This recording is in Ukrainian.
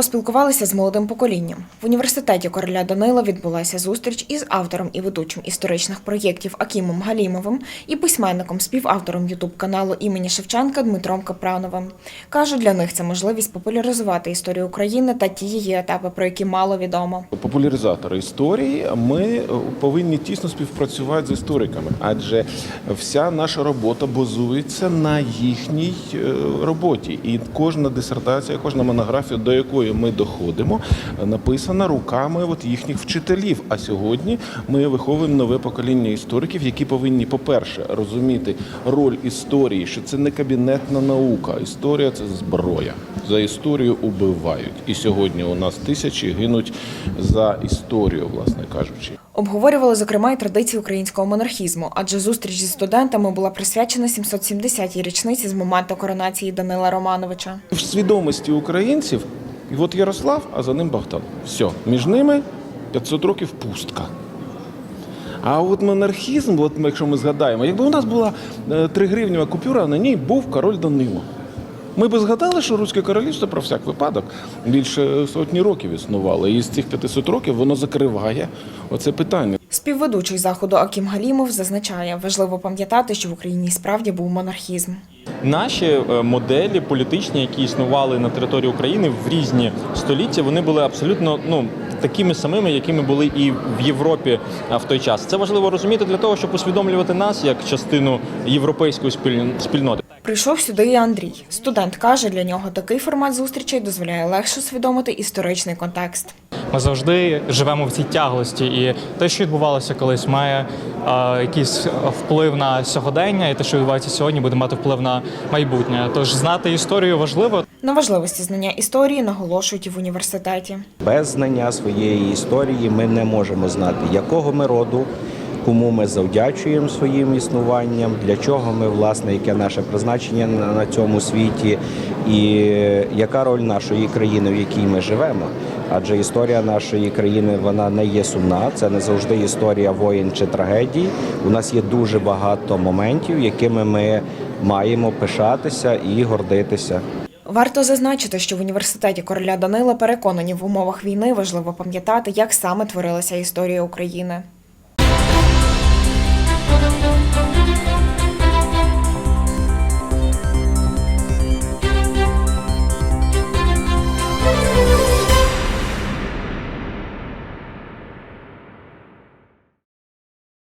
Поспілкувалися з молодим поколінням. В університеті короля Данила відбулася зустріч із автором і ведучим історичних проєктів Акімом Галімовим і письменником, співавтором ютуб каналу імені Шевченка Дмитром Капрановим. Каже, для них це можливість популяризувати історію України та ті її етапи, про які мало відомо. Популяризатори історії, ми повинні тісно співпрацювати з істориками, адже вся наша робота базується на їхній е, роботі, і кожна дисертація, кожна монографія, до якої ми доходимо, написана руками от їхніх вчителів. А сьогодні ми виховуємо нове покоління істориків, які повинні, по-перше, розуміти роль історії, що це не кабінетна наука. Історія це зброя. За історію убивають. І сьогодні у нас тисячі гинуть за історію, власне кажучи. Обговорювали, зокрема, і традиції українського монархізму, адже зустріч зі студентами була присвячена 770-й річниці з моменту коронації Данила Романовича. В свідомості українців, і от Ярослав, а за ним Богдан. Все, між ними 500 років пустка. А от монархізм, от якщо ми згадаємо, якби у нас була 3 гривнева купюра, на ній був король Данило. Ми би згадали, що Руське королівство про всяк випадок більше сотні років існувало. І з цих 500 років воно закриває оце питання. Співведучий заходу Акім Галімов зазначає, важливо пам'ятати, що в Україні справді був монархізм. Наші е, моделі політичні, які існували на території України в різні століття, вони були абсолютно ну такими самими, якими були і в Європі в той час. Це важливо розуміти для того, щоб усвідомлювати нас як частину європейської спіль- спільноти. Прийшов сюди і Андрій. Студент каже, для нього такий формат зустрічей дозволяє легше усвідомити історичний контекст. Ми завжди живемо в цій тяглості, і те, що відбувалося колись, має е, якийсь вплив на сьогодення, і те, що відбувається сьогодні, буде мати вплив на майбутнє. Тож знати історію важливо. На важливості знання історії наголошують і в університеті. Без знання своєї історії ми не можемо знати, якого ми роду, кому ми завдячуємо своїм існуванням, для чого ми, власне, яке наше призначення на цьому світі, і яка роль нашої країни, в якій ми живемо. Адже історія нашої країни вона не є сумна, це не завжди історія воїн чи трагедій. У нас є дуже багато моментів, якими ми маємо пишатися і гордитися. Варто зазначити, що в університеті короля Данила переконані в умовах війни важливо пам'ятати, як саме творилася історія України. Thank you.